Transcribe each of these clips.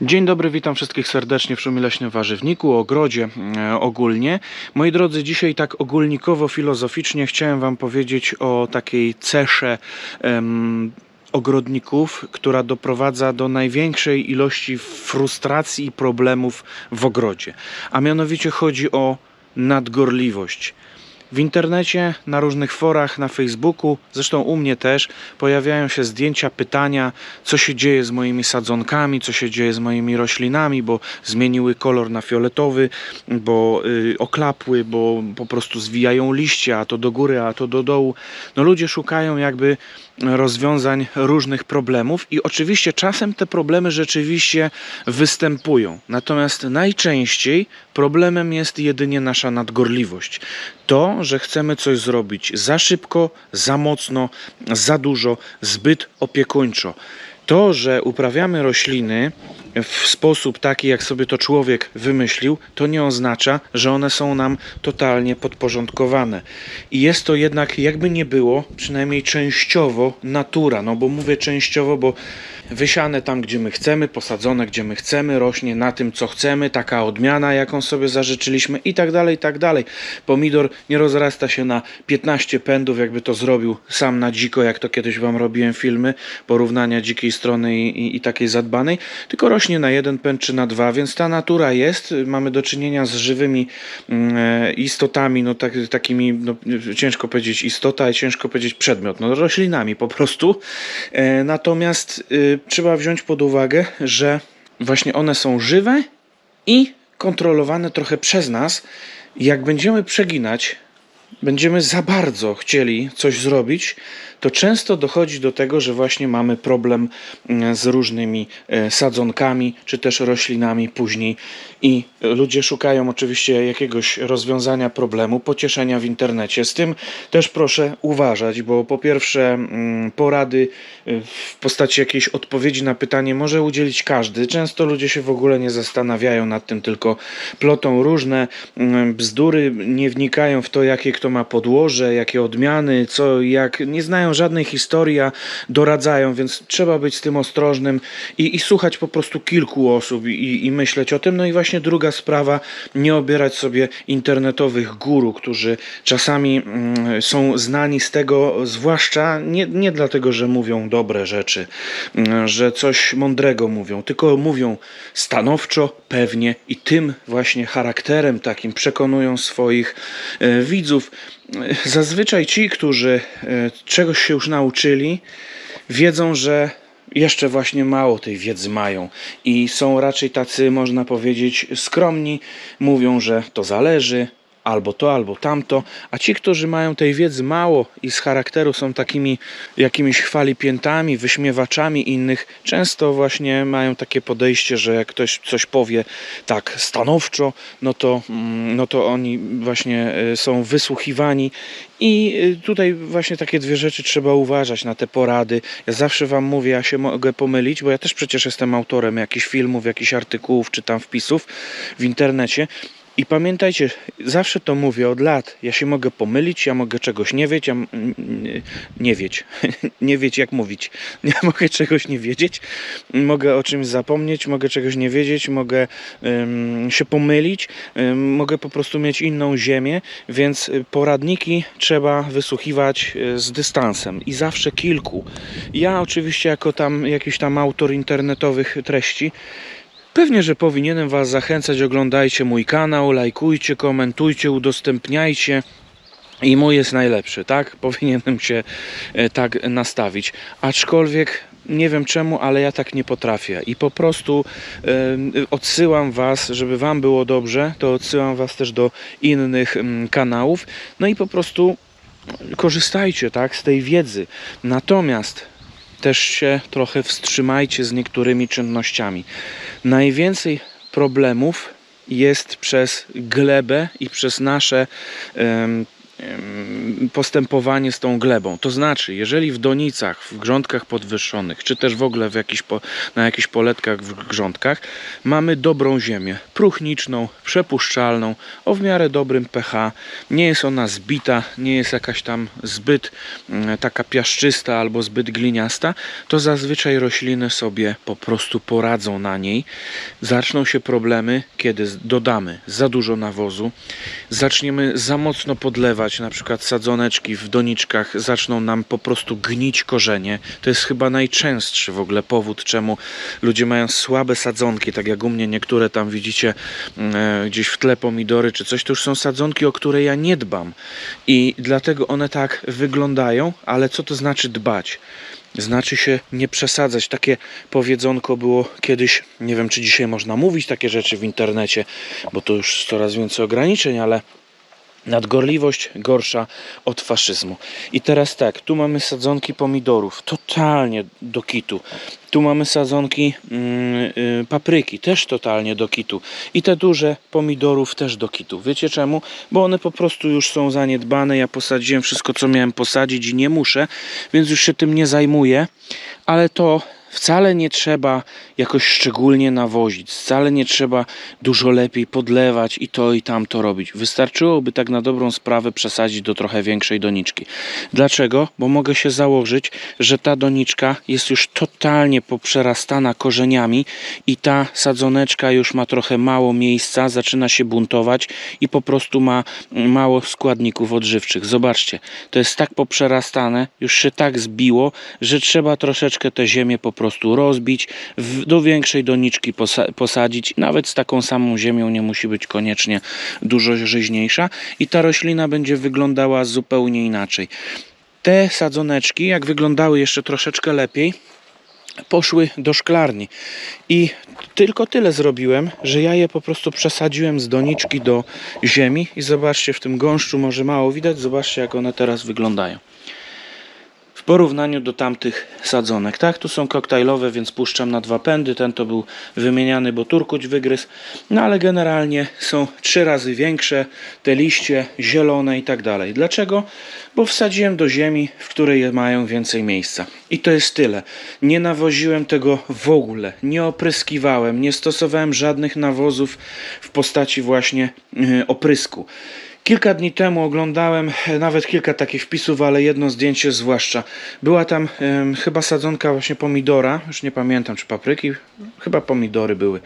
Dzień dobry, witam wszystkich serdecznie w Szumie Leśnym Warzywniku, ogrodzie e, ogólnie. Moi drodzy, dzisiaj tak ogólnikowo, filozoficznie chciałem Wam powiedzieć o takiej cesze em, ogrodników, która doprowadza do największej ilości frustracji i problemów w ogrodzie. A mianowicie chodzi o nadgorliwość. W internecie, na różnych forach, na Facebooku, zresztą u mnie też, pojawiają się zdjęcia, pytania, co się dzieje z moimi sadzonkami, co się dzieje z moimi roślinami, bo zmieniły kolor na fioletowy, bo y, oklapły, bo po prostu zwijają liście, a to do góry, a to do dołu. No ludzie szukają jakby rozwiązań różnych problemów i oczywiście czasem te problemy rzeczywiście występują. Natomiast najczęściej problemem jest jedynie nasza nadgorliwość. To, że chcemy coś zrobić za szybko, za mocno, za dużo, zbyt opiekuńczo. To, że uprawiamy rośliny w sposób taki, jak sobie to człowiek wymyślił, to nie oznacza, że one są nam totalnie podporządkowane. I jest to jednak, jakby nie było, przynajmniej częściowo natura. No bo mówię częściowo, bo wysiane tam, gdzie my chcemy, posadzone, gdzie my chcemy, rośnie na tym, co chcemy, taka odmiana, jaką sobie zażyczyliśmy i tak dalej, i tak dalej. Pomidor nie rozrasta się na 15 pędów, jakby to zrobił sam na dziko, jak to kiedyś Wam robiłem filmy, porównania dzikiej strony i, i, i takiej zadbanej, tylko rośnie na jeden pęd czy na dwa, więc ta natura jest, mamy do czynienia z żywymi mm, e, istotami, no tak, takimi, no, ciężko powiedzieć istota, ciężko powiedzieć przedmiot, no roślinami po prostu. E, natomiast y, trzeba wziąć pod uwagę, że właśnie one są żywe i kontrolowane trochę przez nas. Jak będziemy przeginać, będziemy za bardzo chcieli coś zrobić, to często dochodzi do tego, że właśnie mamy problem mm, z różnymi e, sadzonkami czy też roślinami później i ludzie szukają oczywiście jakiegoś rozwiązania problemu, pocieszenia w internecie. Z tym też proszę uważać, bo po pierwsze mm, porady y, w postaci jakiejś odpowiedzi na pytanie może udzielić każdy. Często ludzie się w ogóle nie zastanawiają nad tym, tylko plotą różne mm, bzdury, nie wnikają w to, jakie kto ma podłoże, jakie odmiany, co, jak, nie znają żadnej historii, a doradzają, więc trzeba być z tym ostrożnym i, i słuchać po prostu kilku osób i, i myśleć o tym. No i właśnie druga sprawa, nie obierać sobie internetowych guru, którzy czasami mm, są znani z tego, zwłaszcza nie, nie dlatego, że mówią dobre rzeczy, mm, że coś mądrego mówią, tylko mówią stanowczo, pewnie i tym właśnie charakterem takim przekonują swoich e, widzów. Zazwyczaj ci, którzy e, czegoś się już nauczyli, wiedzą, że jeszcze właśnie mało tej wiedzy mają i są raczej tacy, można powiedzieć, skromni. Mówią, że to zależy, albo to, albo tamto, a ci, którzy mają tej wiedzy mało i z charakteru są takimi jakimiś chwalipiętami, wyśmiewaczami innych, często właśnie mają takie podejście, że jak ktoś coś powie tak stanowczo, no to, mm, no to oni właśnie y, są wysłuchiwani i y, tutaj właśnie takie dwie rzeczy trzeba uważać na te porady. Ja zawsze Wam mówię, ja się mogę pomylić, bo ja też przecież jestem autorem jakichś filmów, jakichś artykułów czy tam wpisów w internecie. I pamiętajcie, zawsze to mówię od lat. Ja się mogę pomylić, ja mogę czegoś nie wiedzieć, ja m- n- nie wiedzieć, nie wiedzieć jak mówić. Ja mogę czegoś nie wiedzieć, mogę o czymś zapomnieć, mogę czegoś nie wiedzieć, mogę ym, się pomylić, ym, mogę po prostu mieć inną ziemię, więc y, poradniki trzeba wysłuchiwać y, z dystansem i zawsze kilku. Ja oczywiście jako tam jakiś tam autor internetowych treści Pewnie, że powinienem Was zachęcać, oglądajcie mój kanał, lajkujcie, komentujcie, udostępniajcie. I mój jest najlepszy, tak? Powinienem się e, tak nastawić. Aczkolwiek nie wiem czemu, ale ja tak nie potrafię. I po prostu odsyłam Was, żeby Wam było dobrze, to odsyłam Was też do innych mm, kanałów. No i po prostu korzystajcie, tak, z tej wiedzy. Natomiast też się trochę wstrzymajcie z niektórymi czynnościami. Najwięcej problemów jest przez glebę i przez nasze postępowanie z tą glebą. To znaczy, jeżeli w donicach, w grządkach podwyższonych, czy też w ogóle w po, na jakichś poletkach w grządkach, mamy dobrą ziemię, próchniczną, przepuszczalną, o w miarę dobrym pH, nie jest ona zbita, nie jest jakaś tam zbyt mm, taka piaszczysta albo zbyt gliniasta, to zazwyczaj rośliny sobie po prostu poradzą na niej. Zaczną się problemy, kiedy dodamy za dużo nawozu, zaczniemy za mocno podlewać, na przykład sadzoneczki w doniczkach zaczną nam po prostu gnić korzenie. To jest chyba najczęstszy w ogóle powód, czemu ludzie mają słabe sadzonki, tak jak u mnie niektóre tam widzicie mm, e, gdzieś w tle pomidory czy coś, to już są sadzonki, o które ja nie dbam i dlatego one tak wyglądają, ale co to znaczy dbać? Znaczy się nie przesadzać. Takie powiedzonko było kiedyś, nie wiem czy dzisiaj można mówić takie rzeczy w internecie, bo to już coraz więcej ograniczeń, ale nadgorliwość gorsza od faszyzmu. I teraz tak, tu mamy sadzonki pomidorów, totalnie do kitu. Tu mamy sadzonki mm, y, papryki, też totalnie do kitu. I te duże pomidorów też do kitu. Wiecie czemu? Bo one po prostu już są zaniedbane. Ja posadziłem wszystko, co miałem posadzić i nie muszę, więc już się tym nie zajmuję. Ale to wcale nie trzeba jakoś szczególnie nawozić, wcale nie trzeba dużo lepiej podlewać i to i tamto robić. Wystarczyłoby tak na dobrą sprawę przesadzić do trochę większej doniczki. Dlaczego? Bo mogę się założyć, że ta doniczka jest już totalnie poprzerastana korzeniami i ta sadzoneczka już ma trochę mało miejsca, zaczyna się buntować i po prostu ma mało składników odżywczych. Zobaczcie, to jest tak poprzerastane, już się tak zbiło, że trzeba troszeczkę tę ziemię po prostu rozbić, w, do większej doniczki posa posadzić. Nawet z taką samą ziemią nie musi być koniecznie dużo żyźniejsza i ta roślina będzie wyglądała zupełnie inaczej. Te sadzoneczki, jak wyglądały jeszcze troszeczkę lepiej, poszły do szklarni. I tylko tyle zrobiłem, że ja je po prostu przesadziłem z doniczki do ziemi i zobaczcie w tym gąszczu, może mało widać, zobaczcie jak one teraz wyglądają. Porównaniu do tamtych sadzonek, tak? Tu są koktajlowe, więc puszczam na dwa pędy. Ten to był wymieniany, bo turkuć wygryzł. No ale generalnie są trzy razy większe, te liście zielone i tak dalej. Dlaczego? Bo wsadziłem do ziemi, w której mają więcej miejsca. I to jest tyle. Nie nawoziłem tego w ogóle, nie opryskiwałem, nie stosowałem żadnych nawozów w postaci właśnie yy, oprysku. Kilka dni temu oglądałem e, nawet kilka takich wpisów, ale jedno zdjęcie zwłaszcza. Była tam chyba sadzonka właśnie pomidora, już nie pamiętam czy papryki, chyba pomidory były,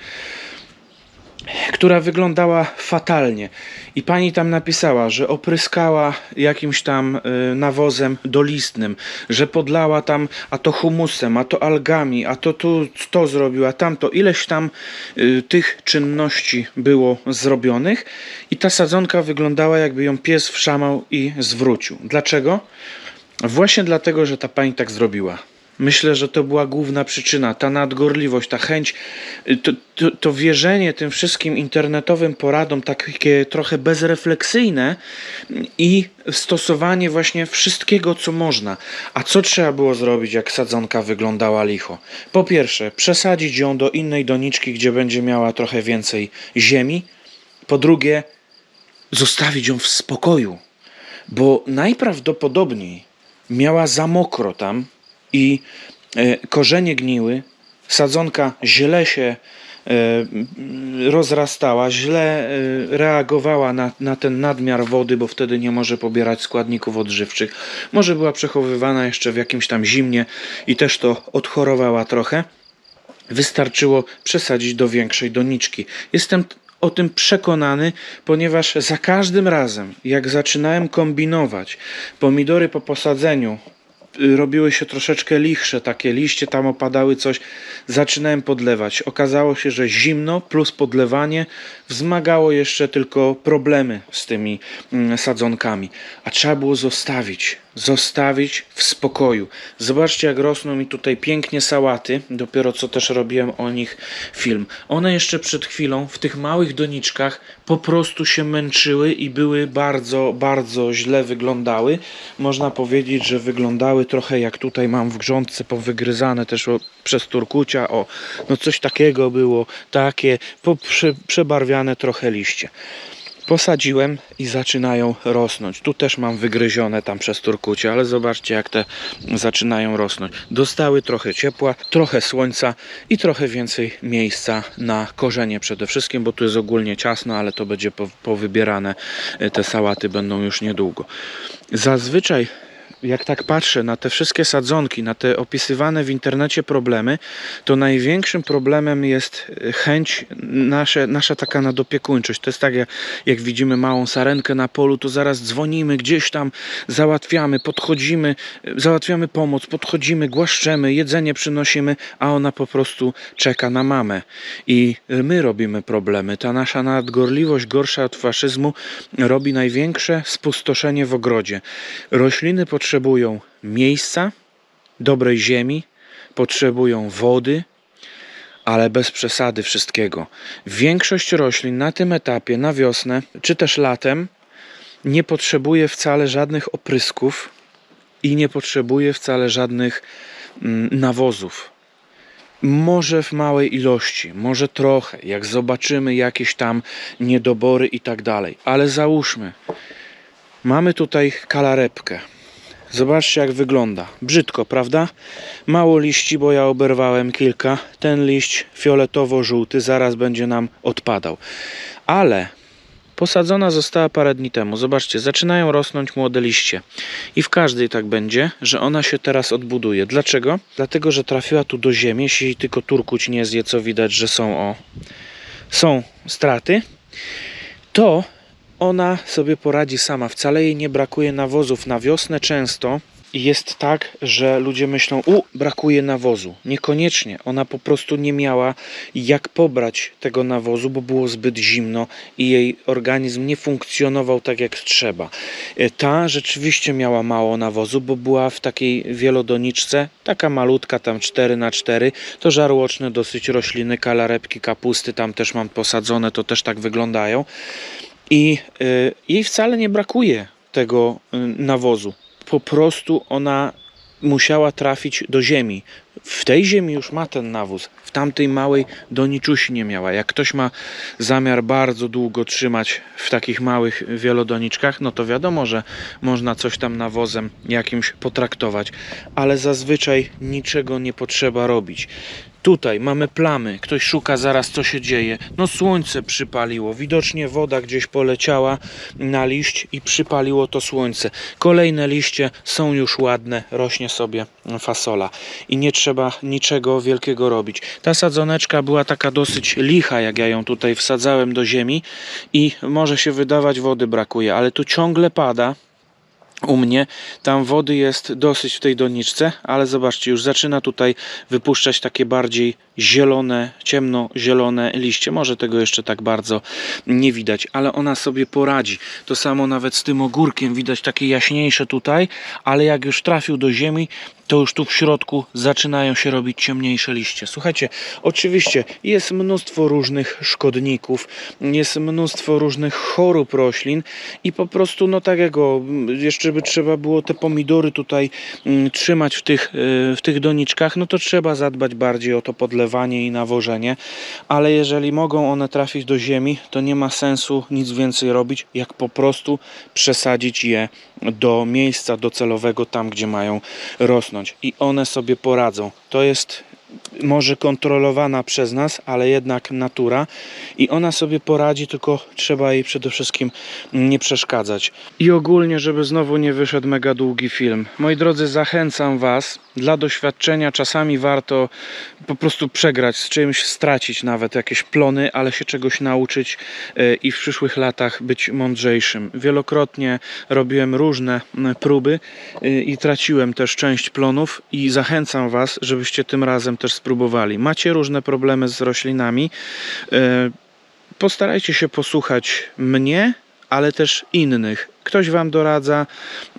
która wyglądała fatalnie. I pani tam napisała, że opryskała jakimś tam y, nawozem dolistnym, że podlała tam a to humusem, a to algami, a to tu to zrobiła, tamto. Ileś tam y, tych czynności było zrobionych i ta sadzonka wyglądała jakby ją pies wszamał i zwrócił. Dlaczego? Właśnie dlatego, że ta pani tak zrobiła. Myślę, że to była główna przyczyna, ta nadgorliwość, ta chęć, to, to, to wierzenie tym wszystkim internetowym poradom, takie trochę bezrefleksyjne i stosowanie właśnie wszystkiego, co można. A co trzeba było zrobić, jak sadzonka wyglądała licho? Po pierwsze, przesadzić ją do innej doniczki, gdzie będzie miała trochę więcej ziemi. Po drugie, zostawić ją w spokoju, bo najprawdopodobniej miała za mokro tam i e, korzenie gniły, sadzonka źle się e, rozrastała, źle e, reagowała na, na ten nadmiar wody, bo wtedy nie może pobierać składników odżywczych. Może była przechowywana jeszcze w jakimś tam zimnie i też to odchorowała trochę. Wystarczyło przesadzić do większej doniczki. Jestem o tym przekonany, ponieważ za każdym razem, jak zaczynałem kombinować, pomidory po posadzeniu robiły się troszeczkę lichsze, takie liście tam opadały coś, zaczynałem podlewać. Okazało się, że zimno plus podlewanie wzmagało jeszcze tylko problemy z tymi mm, sadzonkami, a trzeba było zostawić, zostawić w spokoju. Zobaczcie jak rosną mi tutaj pięknie sałaty, dopiero co też robiłem o nich film. One jeszcze przed chwilą w tych małych doniczkach po prostu się męczyły i były bardzo, bardzo źle wyglądały. Można powiedzieć, że wyglądały trochę jak tutaj mam w grządce powygryzane też przez turkucia, o, no coś takiego było, takie poprze, przebarwiane trochę liście. posadziłem i zaczynają rosnąć. Tu też mam wygryzione tam przez turkucie, ale zobaczcie jak te zaczynają rosnąć. Dostały trochę ciepła, trochę słońca i trochę więcej miejsca na korzenie przede wszystkim, bo tu jest ogólnie ciasno, ale to będzie po- powybierane. E, Te sałaty będą już niedługo. Zazwyczaj jak tak patrzę na te wszystkie sadzonki, na te opisywane w internecie problemy, to największym problemem jest e, chęć nasze, nasza taka nadopiekuńczość. To jest tak, jak, jak widzimy małą sarenkę na polu, to zaraz dzwonimy gdzieś tam, załatwiamy, podchodzimy, e, załatwiamy pomoc, podchodzimy, głaszczemy, jedzenie przynosimy, a ona po prostu czeka na mamę. I e, my robimy problemy. Ta nasza nadgorliwość, gorsza od faszyzmu, robi największe spustoszenie w ogrodzie. Rośliny potrzebują miejsca, dobrej ziemi, potrzebują wody, ale bez przesady wszystkiego. Większość roślin na tym etapie, na wiosnę, czy też latem, nie potrzebuje wcale żadnych oprysków i nie potrzebuje wcale żadnych mm, nawozów. Może w małej ilości, może trochę, jak zobaczymy jakieś tam niedobory i tak dalej, ale załóżmy, mamy tutaj kalarepkę. Zobaczcie jak wygląda. Brzydko, prawda? Mało liści, bo ja oberwałem kilka. Ten liść fioletowo-żółty zaraz będzie nam odpadał. Ale posadzona została parę dni temu. Zobaczcie, zaczynają rosnąć młode liście. I w każdej tak będzie, że ona się teraz odbuduje. Dlaczego? Dlatego, że trafiła tu do ziemi. Jeśli tylko turkuć nie zje, co widać, że są o są straty, to ona sobie poradzi sama. Wcale jej nie brakuje nawozów. Na wiosnę często jest tak, że ludzie myślą, u, brakuje nawozu. Niekoniecznie. Ona po prostu nie miała jak pobrać tego nawozu, bo było zbyt zimno i jej organizm nie funkcjonował tak jak trzeba. E, Ta rzeczywiście miała mało nawozu, bo była w takiej wielodoniczce, taka malutka, tam 4 na 4 to żarłoczne dosyć rośliny, kalarepki, kapusty, tam też mam posadzone, to też tak wyglądają i y, jej wcale nie brakuje tego y, nawozu. Po prostu ona musiała trafić do ziemi. W tej ziemi już ma ten nawóz, w tamtej małej do niczusi nie miała. Jak ktoś ma zamiar bardzo długo trzymać w takich małych wielodoniczkach, no to wiadomo, że można coś tam nawozem jakimś potraktować, ale zazwyczaj niczego nie potrzeba robić. Tutaj mamy plamy, ktoś szuka zaraz co się dzieje. No słońce przypaliło, widocznie woda gdzieś poleciała na liść i przypaliło to słońce. Kolejne liście są już ładne, rośnie sobie fasola i nie trzeba niczego wielkiego robić. Ta sadzoneczka była taka dosyć licha, jak ja ją tutaj wsadzałem do ziemi i może się wydawać wody brakuje, ale tu ciągle pada u mnie. Tam wody jest dosyć w tej doniczce, ale zobaczcie, już zaczyna tutaj wypuszczać takie bardziej zielone, ciemno-zielone liście. Może tego jeszcze tak bardzo nie widać, ale ona sobie poradzi. To samo nawet z tym ogórkiem widać takie jaśniejsze tutaj, ale jak już trafił do ziemi, to już tu w środku zaczynają się robić ciemniejsze liście. Słuchajcie, oczywiście jest mnóstwo różnych szkodników, jest mnóstwo różnych chorób roślin i po prostu, no tak jak o, jeszcze by trzeba było te pomidory tutaj mm, trzymać w tych, y, w tych doniczkach, no to trzeba zadbać bardziej o to podlewanie i nawożenie, ale jeżeli mogą one trafić do ziemi, to nie ma sensu nic więcej robić, jak po prostu przesadzić je do miejsca docelowego, tam gdzie mają rosnąć i one sobie poradzą. To jest może kontrolowana przez nas, ale jednak natura i ona sobie poradzi, tylko trzeba jej przede wszystkim nie przeszkadzać. I ogólnie, żeby znowu nie wyszedł mega długi film. Moi drodzy, zachęcam Was, dla doświadczenia czasami warto po prostu przegrać z czymś, stracić nawet jakieś plony, ale się czegoś nauczyć e, i w przyszłych latach być mądrzejszym. Wielokrotnie robiłem różne próby e, i traciłem też część plonów i zachęcam Was, żebyście tym razem też spróbowali. Macie różne problemy z roślinami, e, postarajcie się posłuchać mnie, ale też innych, ktoś Wam doradza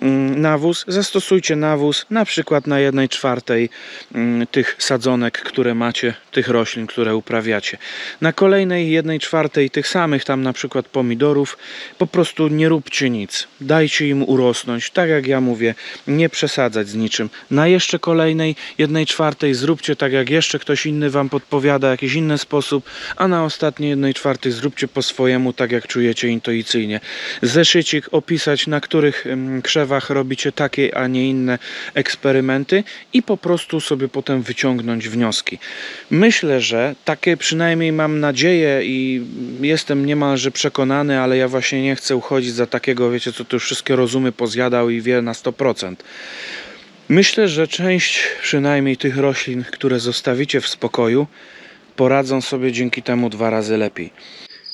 mm, nawóz, zastosujcie nawóz na przykład na jednej czwartej mm, tych sadzonek, które macie, tych roślin, które uprawiacie. Na kolejnej jednej czwartej tych samych tam na przykład pomidorów po prostu nie róbcie nic. Dajcie im urosnąć, tak jak ja mówię, nie przesadzać z niczym. Na jeszcze kolejnej jednej czwartej zróbcie tak jak jeszcze ktoś inny Wam podpowiada, jakiś inny sposób, a na ostatniej jednej czwartej zróbcie po swojemu, tak jak czujecie intuicyjnie. Zeszycik opisać, na których krzewach robicie takie, a nie inne eksperymenty i po prostu sobie potem wyciągnąć wnioski. Myślę, że takie przynajmniej mam nadzieję i jestem niemalże przekonany, ale ja właśnie nie chcę uchodzić za takiego, wiecie, co tu wszystkie rozumy pozjadał i wie na 100%. Myślę, że część przynajmniej tych roślin, które zostawicie w spokoju, poradzą sobie dzięki temu dwa razy lepiej.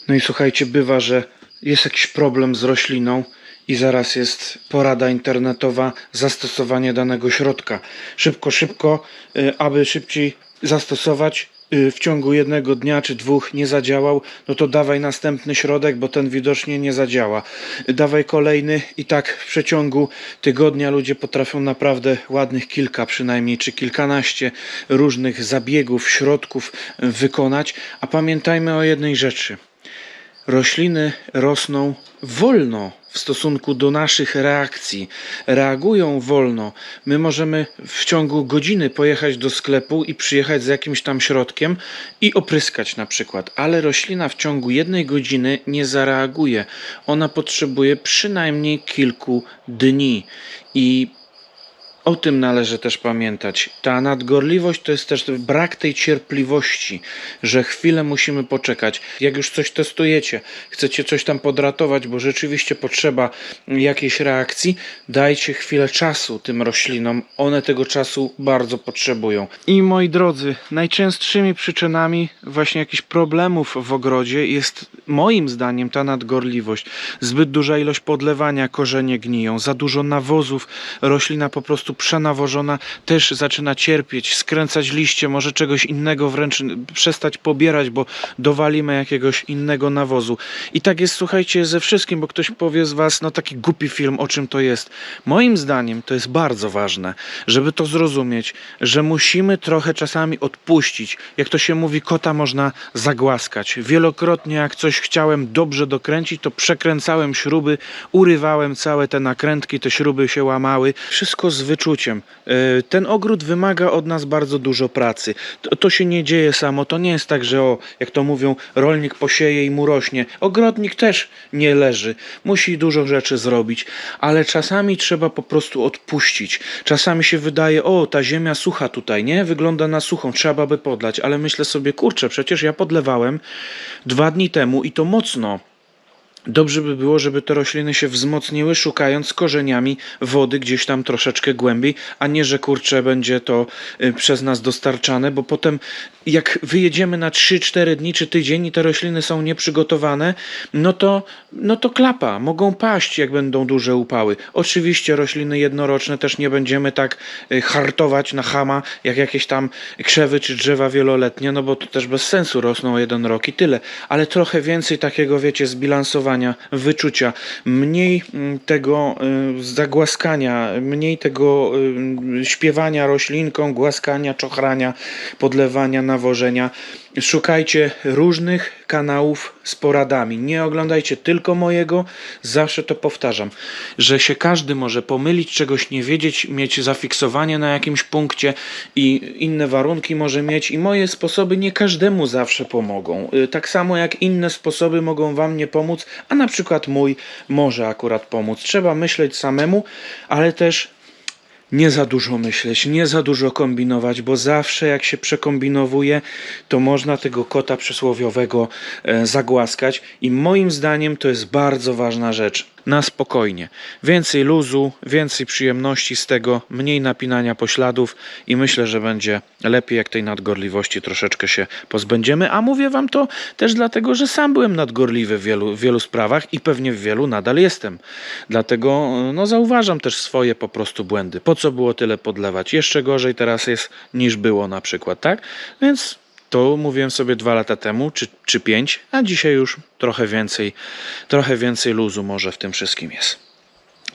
No i słuchajcie, bywa, że jest jakiś problem z rośliną i zaraz jest porada internetowa, zastosowanie danego środka. Szybko, szybko, y, aby szybciej zastosować y, w ciągu jednego dnia czy dwóch nie zadziałał, no to dawaj następny środek, bo ten widocznie nie zadziała. Dawaj kolejny i tak w przeciągu tygodnia ludzie potrafią naprawdę ładnych kilka przynajmniej, czy kilkanaście różnych zabiegów, środków y, wykonać. A pamiętajmy o jednej rzeczy. Rośliny rosną wolno w stosunku do naszych reakcji. Reagują wolno. My możemy w ciągu godziny pojechać do sklepu i przyjechać z jakimś tam środkiem i opryskać na przykład, ale roślina w ciągu jednej godziny nie zareaguje. Ona potrzebuje przynajmniej kilku dni. I o tym należy też pamiętać. Ta nadgorliwość to jest też brak tej cierpliwości, że chwilę musimy poczekać. Jak już coś testujecie, chcecie coś tam podratować, bo rzeczywiście potrzeba jakiejś reakcji, dajcie chwilę czasu tym roślinom. One tego czasu bardzo potrzebują. I moi drodzy, najczęstszymi przyczynami właśnie jakichś problemów w ogrodzie jest moim zdaniem ta nadgorliwość. Zbyt duża ilość podlewania, korzenie gniją, za dużo nawozów, roślina po prostu przenawożona też zaczyna cierpieć, skręcać liście, może czegoś innego wręcz przestać pobierać, bo dowalimy jakiegoś innego nawozu. I tak jest, słuchajcie, ze wszystkim, bo ktoś powie z Was, no taki głupi film, o czym to jest. Moim zdaniem to jest bardzo ważne, żeby to zrozumieć, że musimy trochę czasami odpuścić. Jak to się mówi, kota można zagłaskać. Wielokrotnie, jak coś chciałem dobrze dokręcić, to przekręcałem śruby, urywałem całe te nakrętki, te śruby się łamały. Wszystko z E, Ten ogród wymaga od nas bardzo dużo pracy. To, to się nie dzieje samo. To nie jest tak, że o, jak to mówią, rolnik posieje i mu rośnie. Ogrodnik też nie leży. Musi dużo rzeczy zrobić, ale czasami trzeba po prostu odpuścić. Czasami się wydaje, o, ta ziemia sucha tutaj, nie? Wygląda na suchą, trzeba by podlać, ale myślę sobie, kurczę, przecież ja podlewałem dwa dni temu i to mocno. Dobrze by było, żeby te rośliny się wzmocniły, szukając korzeniami wody gdzieś tam troszeczkę głębiej, a nie, że kurczę będzie to y, przez nas dostarczane, bo potem jak wyjedziemy na 3-4 dni czy tydzień i te rośliny są nieprzygotowane, no to, no to klapa, mogą paść, jak będą duże upały. Oczywiście rośliny jednoroczne też nie będziemy tak y, hartować na chama, jak jakieś tam krzewy czy drzewa wieloletnie, no bo to też bez sensu rosną jeden rok i tyle, ale trochę więcej takiego, wiecie, zbilansowania, wyczucia, mniej mm, tego y, zagłaskania, mniej tego y, śpiewania roślinką, głaskania, czochrania, podlewania, nawożenia. Szukajcie różnych kanałów z poradami. Nie oglądajcie tylko mojego. Zawsze to powtarzam, że się każdy może pomylić, czegoś nie wiedzieć, mieć zafiksowanie na jakimś punkcie i inne warunki może mieć. I moje sposoby nie każdemu zawsze pomogą. Y, Tak samo jak inne sposoby mogą Wam nie pomóc, a na przykład mój może akurat pomóc. Trzeba myśleć samemu, ale też nie za dużo myśleć, nie za dużo kombinować, bo zawsze jak się przekombinowuje, to można tego kota przysłowiowego e, zagłaskać i moim zdaniem to jest bardzo ważna rzecz. Na spokojnie. Więcej luzu, więcej przyjemności z tego, mniej napinania pośladów i myślę, że będzie lepiej, jak tej nadgorliwości troszeczkę się pozbędziemy. A mówię wam to też dlatego, że sam byłem nadgorliwy w wielu, w wielu sprawach i pewnie w wielu nadal jestem. Dlatego no, zauważam też swoje po prostu błędy. Po co było tyle podlewać? Jeszcze gorzej teraz jest niż było na przykład, tak? Więc to mówiłem sobie dwa lata temu, czy, czy pięć, a dzisiaj już trochę więcej, trochę więcej luzu może w tym wszystkim jest.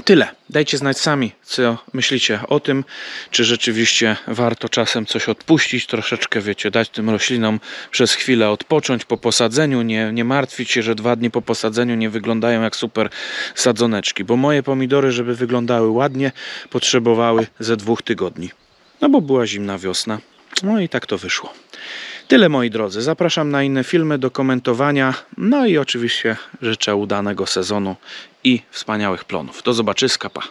Tyle. Dajcie znać sami, co myślicie o tym, czy rzeczywiście warto czasem coś odpuścić, troszeczkę, wiecie, dać tym roślinom przez chwilę odpocząć po posadzeniu, nie, nie martwić się, że dwa dni po posadzeniu nie wyglądają jak super sadzoneczki, bo moje pomidory, żeby wyglądały ładnie, potrzebowały ze dwóch tygodni. No bo była zimna wiosna. No i tak to wyszło. Tyle moi drodzy. Zapraszam na inne filmy do komentowania. No i oczywiście życzę udanego sezonu i wspaniałych plonów. Do zobaczyska, pa.